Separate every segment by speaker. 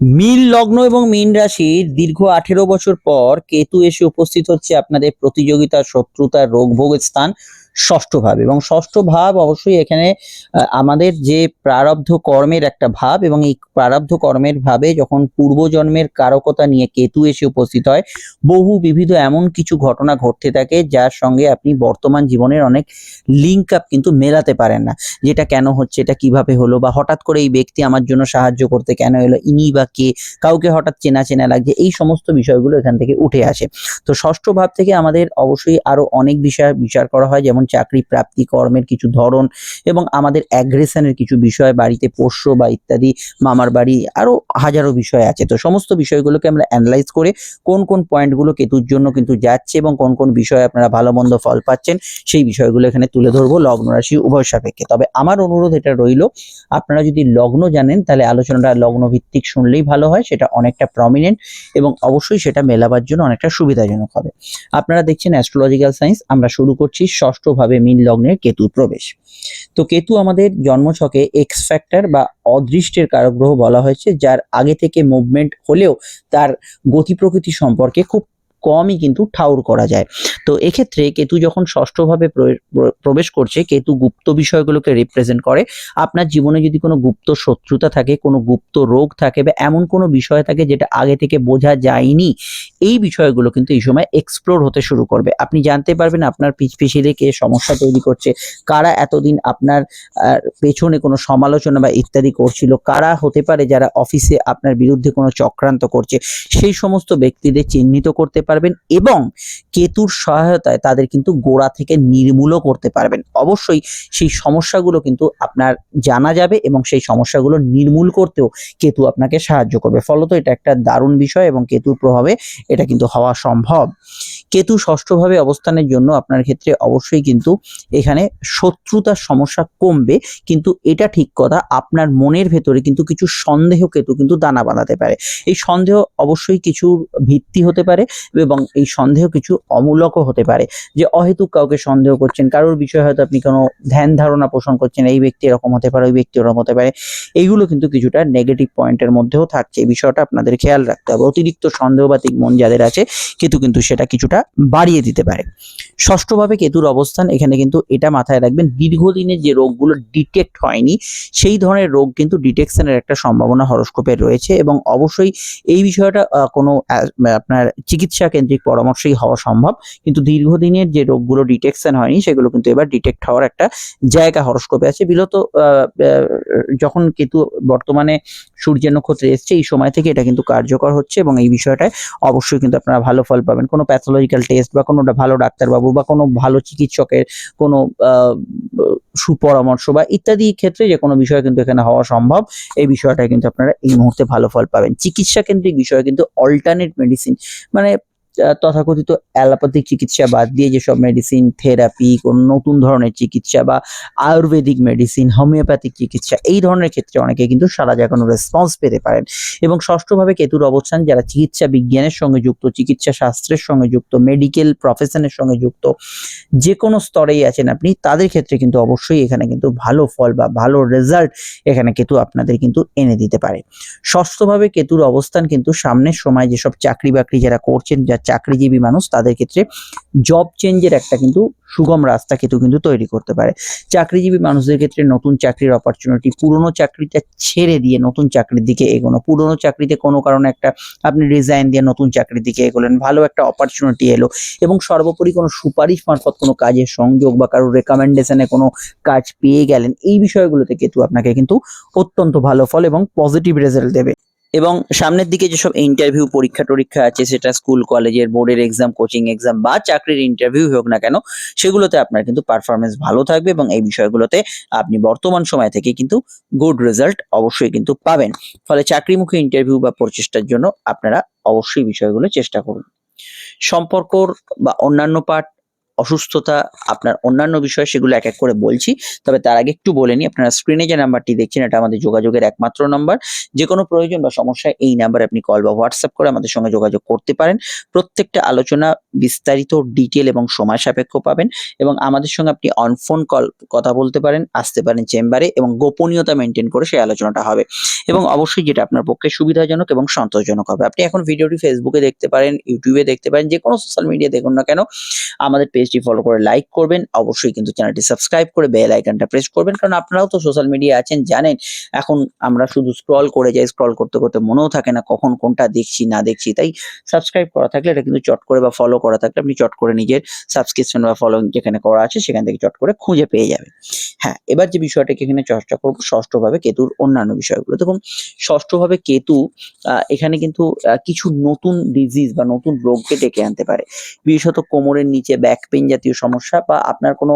Speaker 1: মীন লগ্ন এবং মীন রাশির দীর্ঘ আঠেরো বছর পর কেতু এসে উপস্থিত হচ্ছে আপনাদের প্রতিযোগিতা শত্রুতা রোগ ভোগের স্থান। ষষ্ঠ ভাব এবং ষষ্ঠ ভাব অবশ্যই এখানে আমাদের যে প্রারব্ধ কর্মের একটা ভাব এবং এই প্রারব্ধ কর্মের ভাবে যখন পূর্বজন্মের কারকতা নিয়ে কেতু এসে উপস্থিত হয়, বহু বিবিধ এমন কিছু ঘটনা ঘটতে থাকে যার সঙ্গে আপনি বর্তমান জীবনের অনেক লিঙ্ক আপ কিন্তু মেলাতে পারেন না। যেটা কেন হচ্ছে, এটা কীভাবে হলো বা হঠাৎ করে এই ব্যক্তি আমার জন্য সাহায্য করতে কেন এলো, ইনি বা কে, কাউকে হঠাৎ চেনা চেনা লাগছে, এই সমস্ত বিষয়গুলো এখান থেকে উঠে আসে। তো ষষ্ঠ ভাব থেকে আমাদের অবশ্যই আরও অনেক বিষয় বিচার করা হয়, যেমন চাকরি, প্রাপ্তি, কর্মের কিছু ধরন এবং আমাদের অ্যাগ্রেশনের কিছু বিষয়, বাড়িতে পোষ্য বা ইত্যাদি, মামার বাড়ি, আরও হাজারো বিষয় আছে। তো সমস্ত বিষয়গুলোকে আমরা অ্যানালাইজ করে কোন কোন পয়েন্টগুলো কেতুর জন্য কিন্তু যাচ্ছে এবং কোন কোন বিষয়ে আপনারা ভালো মন্দ ফল পাচ্ছেন, সেই বিষয়গুলো এখানে তুলে ধরবো লগ্ন রাশি উভয় সাপেক্ষে। তবে আমার অনুরোধ এটা রইল, আপনারা যদি লগ্ন জানেন তাহলে আলোচনাটা লগ্ন ভিত্তিক শুনলেই ভালো হয়, সেটা অনেকটা প্রমিনেন্ট এবং অবশ্যই সেটা মেলাবার জন্য অনেকটা সুবিধাজনক হবে। আপনারা দেখছেন অ্যাস্ট্রোলজিক্যাল সায়েন্স আমরা শুরু করছি ষষ্ঠভাবে মীন লগ্নের কেতুর প্রবেশ। তো কেতু আমাদের জন্মছকে এক্স ফ্যাক্টর বা অদৃষ্টের কারক গ্রহ বলা হয়েছে, যার আগে থেকে মুভমেন্ট হলেও তার গতি প্রকৃতি সম্পর্কে খুব কমই কিন্তু ঠাউর করা যায়। তো এক্ষেত্রে কেতু যখন ষষ্ঠভাবে প্রবে- প্রবেশ করছে, কেতু গুপ্ত বিষয়গুলোকে রিপ্রেজেন্ট করে। আপনার জীবনে যদি কোনো গুপ্ত শত্রুতা থাকে, কোনো গুপ্ত রোগ থাকে বা এমন কোনো বিষয় থাকে যেটা আগে থেকে বোঝা যায়নি, এই বিষয়গুলো কিন্তু এই সময় এক্সপ্লোর হতে শুরু করবে। আপনি জানতে পারবেন আপনার পিছ পিছিয়ে কে সমস্যা তৈরি করছে, কারা এতদিন আপনার পেছনে কোনো সমালোচনা বা ইত্যাদি করছিল, কারা হতে পারে যারা অফিসে আপনার বিরুদ্ধে কোনো চক্রান্ত করছে, সেই সমস্ত ব্যক্তিদের চিহ্নিত করতে পারবেন এবং কেতুর সহায়তায় তাদের কিন্তু গোড়া থেকে নির্মূলও করতে পারবেন। অবশ্যই সেই সমস্যাগুলো কিন্তু আপনার জানা যাবে এবং সেই সমস্যাগুলো নির্মূল করতেও কেতু আপনাকে সাহায্য করবে। ফলত এটা একটা দারুণ বিষয় এবং কেতুর প্রভাবে এটা কিন্তু হওয়া সম্ভব। কেতু ষষ্ঠভাবে অবস্থানের জন্য আপনার ক্ষেত্রে অবশ্যই কিন্তু এখানে শত্রুতার সমস্যা কমবে, কিন্তু এটা ঠিক কথা, আপনার মনের ভেতরে কিন্তু কিছু সন্দেহ কেতু কিন্তু দানা বাঁধাতে পারে। এই সন্দেহ অবশ্যই কিছু ভিত্তি হতে পারে এবং এই সন্দেহ কিছু অমূলকও হতে পারে যে অহেতুক কাউকে সন্দেহ করছেন, কারোর বিষয়ে হয়তো আপনি কোনো ধ্যান ধারণা পোষণ করছেন, এই ব্যক্তি এরকম হতে পারে, ওই ব্যক্তি ওরকম হতে পারে, এইগুলো কিন্তু কিছুটা নেগেটিভ পয়েন্টের মধ্যেও থাকছে। এই বিষয়টা আপনাদের খেয়াল রাখতে হবে। অতিরিক্ত সন্দেহবাতিক মন যাদের আছে কেতু কিন্তু সেটা কিছুটা বাড়িয়ে দিতে পারে। ষষ্ঠভাবে কেতুর অবস্থান, এখানে কিন্তু এটা মাথায় রাখবেন দীর্ঘদিনে যে রোগগুলো ডিটেক্ট হয়নি, সেই ধরনের রোগ কিন্তু ডিটেকশনের একটা সম্ভাবনা হরস্কোপের রয়েছে এবং অবশ্যই এই বিষয়টা কোনো আপনার চিকিৎসা কেন্দ্রিক পরামর্শই হওয়া সম্ভব। কিন্তু দীর্ঘদিনের যে রোগগুলো ডিটেকশন হয়নি, সেগুলো কিন্তু এবার ডিটেক্ট হওয়ার একটা জায়গা হরস্কোপে আছে। বিলত যখন কেতু বর্তমানে সূর্যের নক্ষত্রে এসছে, এই সময় থেকে এটা কিন্তু কার্যকর হচ্ছে এবং এই বিষয়টায় অবশ্যই কিন্তু আপনারা ভালো ফল পাবেন। কোনো প্যাথোলজিক্যাল টেস্ট বা কোনো ভালো ডাক্তারবাবু বা কোনো ভালো চিকিৎসকের কোনো সুপরামর্শ বা ইত্যাদি ক্ষেত্রে যে কোনো বিষয় কিন্তু এখানে হওয়া সম্ভব। এই বিষয়টা কিন্তু আপনারা এই মুহূর্তে ভালো ফল পাবেন। চিকিৎসা কেন্দ্রিক বিষয়ে কিন্তু অল্টারনেট মেডিসিন মানে তথাকথিত অ্যালোপ্যাথিক চিকিৎসা বাদ দিয়ে যেসব মেডিসিন থেরাপি কোন নতুন ধরনের চিকিৎসা বা আয়ুর্বেদিক মেডিসিন হোমিওপ্যাথিক চিকিৎসা, এই ধরনের ক্ষেত্রে অনেকে কিন্তু সারা জাগানো রেসপন্স পেতে পারেন। এবং ষষ্ঠভাবে কেতুর অবস্থান, যারা চিকিৎসা বিজ্ঞানের সঙ্গে যুক্ত, চিকিৎসা শাস্ত্রের সঙ্গে যুক্ত মেডিকেল প্রফেশনের সঙ্গে যুক্ত যে কোনো স্তরেই আছেন আপনি, তাদের ক্ষেত্রে কিন্তু অবশ্যই এখানে কিন্তু ভালো ফল বা ভালো রেজাল্ট এখানে কেতু আপনাদের কিন্তু এনে দিতে পারে। ষষ্ঠভাবে কেতুর অবস্থান কিন্তু সামনের সময় যেসব চাকরি বাকরি যারা করছেন যা চাকরিজীবী মানুষ তাদের ক্ষেত্রে জব চেঞ্জের একটা কিন্তু সুগম রাস্তা কেতু কিন্তু তৈরি করতে পারে। চাকরিজীবী মানুষদের ক্ষেত্রে নতুন চাকরির অপরচুনিটি পুরনো চাকরিটা ছেড়ে দিয়ে নতুন চাকরির দিকে এগোনো, পুরনো চাকরিতে কোনো কারণে একটা আপনি রিজাইন দিয়ে নতুন চাকরির দিকে এগোলেন, ভালো একটা অপরচুনিটি এলো এবং সর্বোপরি কোনো সুপারিশ মারফত কোনো কাজের সংযোগ বা কারোর রেকমেন্ডেশনে কোনো কাজ পেয়ে গেলেন, এই বিষয়গুলোতে কেতু আপনাকে কিন্তু অত্যন্ত ভালো ফল এবং পজিটিভ রেজাল্ট দেবে। এবং সামনের দিকে যেসব ইন্টারভিউ পরীক্ষা টরীক্ষা আছে, সেটা স্কুল কলেজের বোর্ডের এক্সাম কোচিং এক্সাম বা চাকরির ইন্টারভিউ হোক না কেন, সেগুলোতে আপনার কিন্তু পারফরমেন্স ভালো থাকবে এবং এই বিষয়গুলোতে আপনি বর্তমান সময় থেকে কিন্তু গুড রেজাল্ট অবশ্যই কিন্তু পাবেন। ফলে চাকরিমুখী ইন্টারভিউ বা প্রচেষ্টার জন্য আপনারা অবশ্যই বিষয়গুলো চেষ্টা করুন। সম্পর্কর বা অন্যান্য পার্ট অসুস্থতা, আপনার অন্যান্য বিষয় সেগুলো এক এক করে বলছি। তবে তার আগে একটু বলে নিই, আপনারা স্ক্রিনে যে নাম্বারটি দেখছেন, এটা আমাদের যোগাযোগের একমাত্র নাম্বার যে কোনো প্রয়োজন বা সমস্যা, এই নাম্বারে আপনি কল বা হোয়াটসঅ্যাপ করে আমাদের সঙ্গে যোগাযোগ করতে পারেন। প্রত্যেকটা আলোচনা বিস্তারিত ডিটেল এবং সময় সাপেক্ষ পাবেন এবং আমাদের সঙ্গে আপনি অন ফোন কল কথা বলতে পারেন, আসতে পারেন চেম্বারে এবং গোপনীয়তা মেনটেন করে সেই আলোচনাটা হবে। এবং অবশ্যই যেটা আপনার পক্ষে সুবিধাজনক এবং সন্তোষজনক হবে। আপনি এখন ভিডিওটি ফেসবুকে দেখতে পারেন ইউটিউবে দেখতে পারেন যে কোনো সোশ্যাল মিডিয়া দেখুন না কেন, আমাদের পেজটি ফলো করে লাইক করবেন। অবশ্যই কিন্তু চ্যানেলটি সাবস্ক্রাইব করে বেল আইকনটা প্রেস করবেন। কারণ আপনারাও তো সোশ্যাল মিডিয়া আছেন, জানেন, এখন আমরা শুধু স্ক্রল করে যাই স্ক্রল করতে করতে মনেও থাকে না কখন কোনটা দেখছি, না দেখছি। তাই সাবস্ক্রাইব করা থাকলে এটা কিন্তু চট করে বা ফলো করা থাকলে আপনি চট করে নিজের সাবস্ক্রিপশন বা ফলোইং যেখানে করা আছে, সেখান থেকে চট করে খুঁজে পেয়ে যাবেন। হ্যাঁ এবার যে বিষয়টাকে এখানে চর্চা করব, ষষ্ঠভাবে কেতুর অন্যান্য বিষয়গুলো। দেখুন, ষষ্ঠভাবে কেতু এখানে কিন্তু কিছু নতুন ডিজিজ বা নতুন রোগকে ডেকে আনতে পারে। বিশেষত কোমরের নিচে ব্যাক পেন জাতীয় সমস্যা বা আপনার কোনো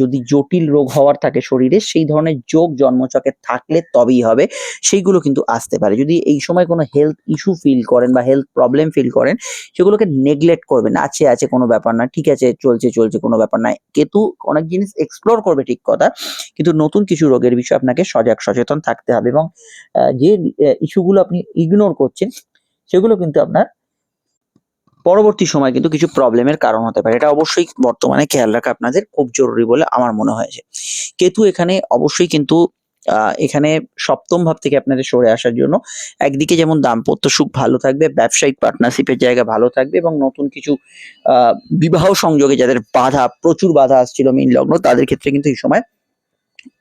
Speaker 1: যদি জটিল রোগ হওয়ার থাকে শরীরে, সেই ধরনের যোগ জন্মচকে থাকলে তবেই হবে। সেইগুলো কিন্তু আসতে পারে। যদি এই সময় কোনো হেলথ ইস্যু ফিল করেন বা হেলথ প্রবলেম ফিল করেন, সেগুলোকে নেগলেক্ট করবেন আছে আছে কোনো ব্যাপার না, ঠিক আছে, চলছে চলছে, কোনো ব্যাপার নাই কেতু অনেক জিনিস এক্সপ্লোর করবে ঠিক কথা, কিন্তু নতুন কিছু রোগের বিষয়ে আপনাকে সজাগ, সচেতন থাকতে হবে এবং যে ইস্যুগুলো আপনি ইগনোর করছেন, সেগুলো কিন্তু আপনার পরবর্তী সময় কিন্তু কিছু প্রবলেমের কারণ হতে পারে। এটা অবশ্যই বর্তমানে খেয়াল রাখা আপনাদের খুব জরুরি বলে আমার মনে হয়েছে। কেতু এখানে অবশ্যই কিন্তু এখানে সপ্তম ভাব থেকে আপনাদের সরে আসার জন্য একদিকে যেমন দাম্পত্য সুখ ভালো থাকবে, ব্যবসায়িক পার্টনারশিপের জায়গা ভালো থাকবে এবং নতুন কিছু বিবাহ সংযোগে যাদের বাধা, প্রচুর বাধা আসছিল মীন লগ্ন, তাদের ক্ষেত্রে কিন্তু এই সময়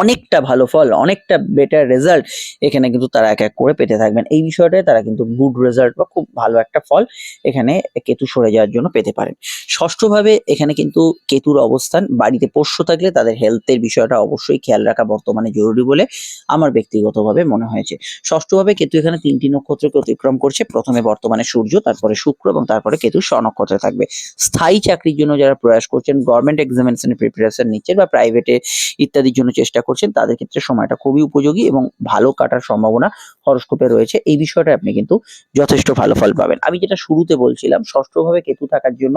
Speaker 1: অনেকটা ভালো ফল, অনেকটা বেটার রেজাল্ট এখানে কিন্তু তারা এক এক করে পেতে থাকবেন। এই বিষয়টায় তারা কিন্তু গুড রেজাল্ট বা খুব ভালো একটা ফল এখানে কেতু সরে যাওয়ার জন্য পেতে পারেন। ষষ্ঠভাবে এখানে কিন্তু কেতুর অবস্থান, বাড়িতে পোষ্য থাকলে তাদের হেলথের বিষয়টা অবশ্যই খেয়াল রাখা বর্তমানে জরুরি বলে আমার ব্যক্তিগতভাবে মনে হয়েছে। ষষ্ঠভাবে কেতু এখানে তিনটি নক্ষত্রকে অতিক্রম করছে। প্রথমে বর্তমানে সূর্য, তারপরে শুক্র এবং তারপরে কেতু স্বনক্ষত্রে থাকবে। স্থায়ী চাকরির জন্য যারা প্রয়াস করছেন গভর্নমেন্ট এক্সামিনেশনের প্রিপারেশন নিচ্ছেন বা প্রাইভেটে ইত্যাদির জন্য চেষ্টা করছেন, তাদের ক্ষেত্রে সময়টা খুবই উপযোগী এবং ভালো কাটার সম্ভাবনা হরস্কোপে রয়েছে। এই বিষয়টা আপনি কিন্তু যথেষ্ট ভালো ফল পাবেন। আমি যেটা শুরুতে বলছিলাম, ষষ্ঠভাবে কেতু থাকার জন্য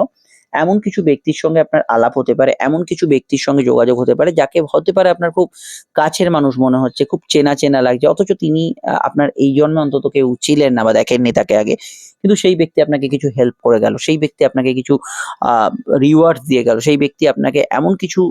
Speaker 1: এমন কিছু ব্যক্তির সঙ্গে আপনার আলাপ হতে পারে, এমন কিছু ব্যক্তির সঙ্গে যোগাযোগ হতে পারে, যাকে হতে পারে আপনার খুব কাছের মানুষ মনে হচ্ছে, খুব চেনা চেনা লাগছে, অথচ তিনি আপনার এই জন্মে অন্তত কেউ ছিলেন না বা দেখেননি তাকে আগে। কিন্তু সেই ব্যক্তি আপনাকে কিছু হেল্প করে গেল, সেই ব্যক্তি আপনাকে কিছু রিওয়ার্ড দিয়ে গেল, সেই ব্যক্তি আপনাকে এমন কিছু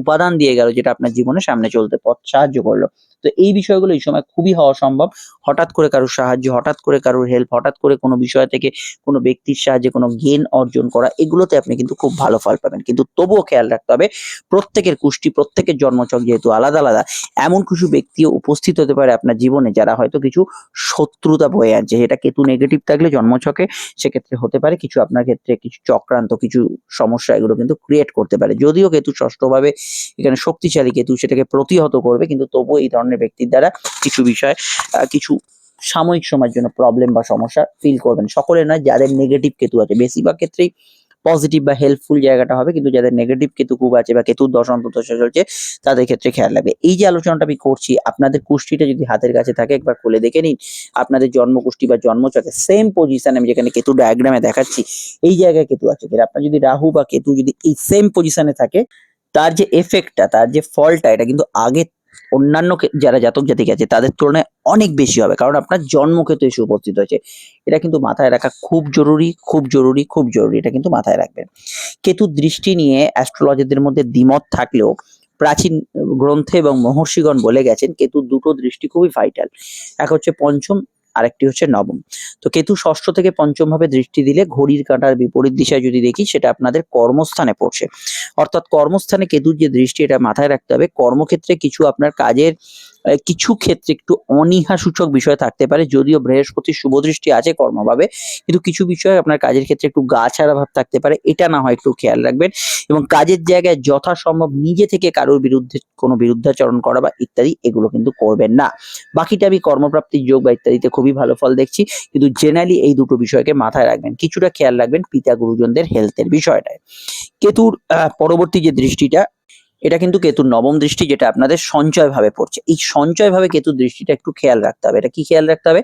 Speaker 1: উপাদান দিয়ে গেল যেটা আপনার জীবনে সামনে চলতে পথ সাহায্য করল। তো এই বিষয়গুলো এই সময় খুবই হওয়া সম্ভব। হঠাৎ করে কারোর সাহায্য, হঠাৎ করে কারোর হেল্প হঠাৎ করে কোনো বিষয় থেকে কোনো ব্যক্তির সাহায্যে কোনো গেন অর্জন করা এগুলোতে আপনি কিন্তু খুব ভালো ফল পাবেন। কিন্তু তবুও খেয়াল রাখতে হবে, প্রত্যেকের কুষ্টি, প্রত্যেকের জন্মচক যেহেতু আলাদা আলাদা, এমন কিছু ব্যক্তিও উপস্থিত হতে পারে আপনার জীবনে যারা হয়তো কিছু শত্রুতা বয়ে আনছে। এটা কেতু নেগেটিভ থাকলে জন্মছকে সেক্ষেত্রে হতে পারে, কিছু আপনার ক্ষেত্রে কিছু চক্রান্ত, কিছু সমস্যা, এগুলো কিন্তু ক্রিয়েট করতে পারে। যদিও কেতু ষষ্ঠভাবে এখানে শক্তিশালী কেতু, সেটাকে প্রতিহত করবে, কিন্তু তবুও এই ধরনের ব্যক্তির দ্বারা কিছু বিষয় কিছু সাময়িক সময়ের জন্য প্রবলেম বা সমস্যা ফিল করবেন। সকলে নয়, যাদের নেগেটিভ কেতু আছে, বেশিরভাগ ক্ষেত্রেই পজিটিভ বা হেল্পফুল জায়গাটা হবে, কিন্তু যাদের নেগেটিভ কেতু খুব আছে বা কেতুর দশ অন্তর্দশা চলছে তাদের ক্ষেত্রে খেয়াল রাখবে। এই যে আলোচনাটা আমি করছি, আপনাদের কুষ্টিটা যদি হাতের কাছে থাকে, একবার খুলে দেখে নিন। আপনাদের জন্মকুষ্টি বা জন্মচকে সেম পজিশন আমি যেখানে কেতু ডায়াগ্রামে দেখাচ্ছি, এই জায়গায় কেতু আছে। আপনার যদি রাহু বা কেতু যদি এই সেম পজিশনে থাকে, তার যে এফেক্টটা তার যে ফলটা, এটা কিন্তু আগে অন্যান্য যারা জাতক জাতিক আছে, তাদের তুলনায় অনেক বেশি হবে। কারণ আপনার জন্মকেতু এসে উপস্থিত হয়েছে। এটা কিন্তু মাথায় রাখা খুব জরুরি খুব জরুরি খুব জরুরি। এটা কিন্তু মাথায় রাখবেন। কেতু দৃষ্টি নিয়ে অ্যাস্ট্রোলজিদের মধ্যে দ্বিমত থাকলেও প্রাচীন গ্রন্থে এবং মহর্ষিগণ বলে গেছেন, কেতু দুটো দৃষ্টি খুবই ভাইটাল এক হচ্ছে পঞ্চম আরেকটি হচ্ছে নবম। তো কেতু ষষ্ঠ থেকে পঞ্চম ভাবে দৃষ্টি দিলে ঘড়ির কাঁটার বিপরীত দিশায় যদি দেখি, সেটা আপনাদের কর্মস্থানে পড়ছে। অর্থাৎ কর্মস্থানে কেতুর যে দৃষ্টি, এটা মাথায় রাখতে হবে। কর্মক্ষেত্রে কিছু আপনার কাজের কিছু ক্ষেত্রে একটু অনীহা সূচক বিষয় থাকতে পারে, যদিও বৃহস্পতির শুভ দৃষ্টি আছে কর্মভাবে, কিন্তু কিছু বিষয় আপনার কাজের ক্ষেত্রে একটু গা ছাড়া ভাব থাকতে পারে, এটা না হয় একটু খেয়াল রাখবেন। এবং কাজের জায়গায় যথাসম্ভব নিজে থেকে কারোর বিরুদ্ধে কোনো বিরুদ্ধাচরণ করা বা ইত্যাদি, এগুলো কিন্তু করবেন না। বাকিটা আমি কর্মপ্রাপ্তির যোগ বা ইত্যাদিতে খুবই ভালো ফল দেখছি, কিন্তু জেনারেলি এই দুটো বিষয়কে মাথায় রাখবেন। কিছুটা খেয়াল রাখবেন পিতা গুরুজনদের হেলথের বিষয়টায়। কেতুর পরবর্তী যে দৃষ্টিটা এটা কিন্তু কেতুর নবম দৃষ্টি যেটা আপনাদের সঞ্চয় ভাবে পড়ছে। এই সঞ্চয় ভাবে কেতুর দৃষ্টিটা একটু খেয়াল রাখতে হবে। এটা কি খেয়াল রাখতে হবে?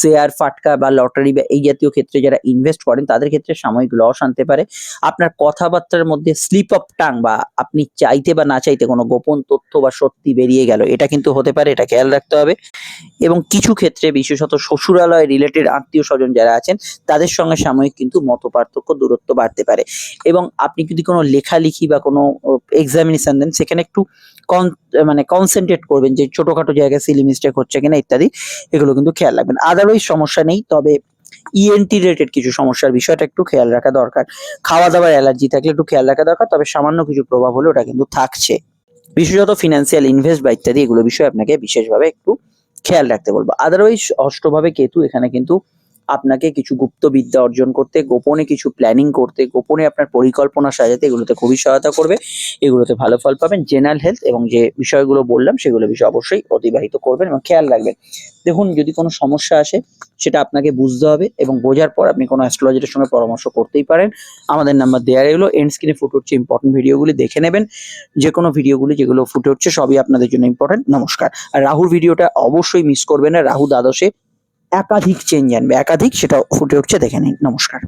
Speaker 1: শেয়ার, ফাটকা বা লটারি বা এই জাতীয় ক্ষেত্রে যারা ইনভেস্ট করেন, তাদের ক্ষেত্রে সাময়িক লস আনতে পারে। আপনার কথাবার্তার মধ্যে স্লিপ অফ টাং বা আপনি চাইতে বা না চাইতে কোনো গোপন তথ্য বা সত্যি বেরিয়ে গেল, এটা কিন্তু হতে পারে, এটা খেয়াল রাখতে হবে। এবং কিছু ক্ষেত্রে বিশেষত শ্বশুরালয় রিলেটেড আত্মীয় স্বজন যারা আছেন, তাদের সঙ্গে সাময়িক কিন্তু মত পার্থক্য দূরত্ব বাড়তে পারে। এবং আপনি যদি কোনো লেখালেখি বা কোনো এক্সামিনেশন দেন সেখানে একটু কন মানে কনসেন্ট্রেট করবেন যে ছোটখাটো জায়গায় সিলি মিস্টেক হচ্ছে কিনা ইত্যাদি, এগুলো কিন্তু খেয়াল রাখবেন। আদারওয়াইজ সমস্যা নেই, তবে ইএনটি রিলেটেড কিছু সমস্যার বিষয়টা একটু খেয়াল রাখা দরকার। খাওয়া দাওয়ার অ্যালার্জি থাকলে একটু খেয়াল রাখা দরকার, তবে সামান্য কিছু প্রভাব হলে ওটা কিন্তু থাকছে। বিশেষত ফিনান্সিয়াল ইনভেস্ট বা ইত্যাদি এগুলো বিষয়ে আপনাকে বিশেষভাবে একটু খেয়াল রাখতে বলব। আদারওয়াইজ অষ্টভাবে কেতু এখানে কিন্তু আপনাকে কিছু গুপ্ত বিদ্যা অর্জন করতে, গোপনে কিছু প্ল্যানিং করতে, গোপনে আপনার পরিকল্পনা সাজাতে এগুলোতে খুবই সহায়তা করবে। এগুলোতে ভালো ফল পাবেন। জেনারেল হেলথ এবং যে বিষয়গুলো বললাম, সেগুলো বিষয়ে অবশ্যই অতিবাহিত করবেন এবং খেয়াল রাখবেন। দেখুন, যদি কোনো সমস্যা আসে, সেটা আপনাকে বুঝতে হবে এবং বোঝার পর আপনি কোনো অ্যাস্ট্রোলজির সঙ্গে পরামর্শ করতেই পারেন। আমাদের নাম্বার দেওয়া এগুলো এন্ড স্ক্রিনে ফুটে উঠছে ইম্পর্টেন্ট ভিডিওগুলি দেখে নেবেন। যে কোনো ভিডিওগুলি যেগুলো ফুটে উঠছে, সবই আপনাদের জন্য ইম্পর্টেন্ট নমস্কার। আর রাহুর ভিডিওটা অবশ্যই মিস করবেন না। রাহু দ্বাদশে একাধিক চেঞ্জ আনবে। একাধিক সেটা ফুটে উঠছে দেখে নিন। নমস্কার।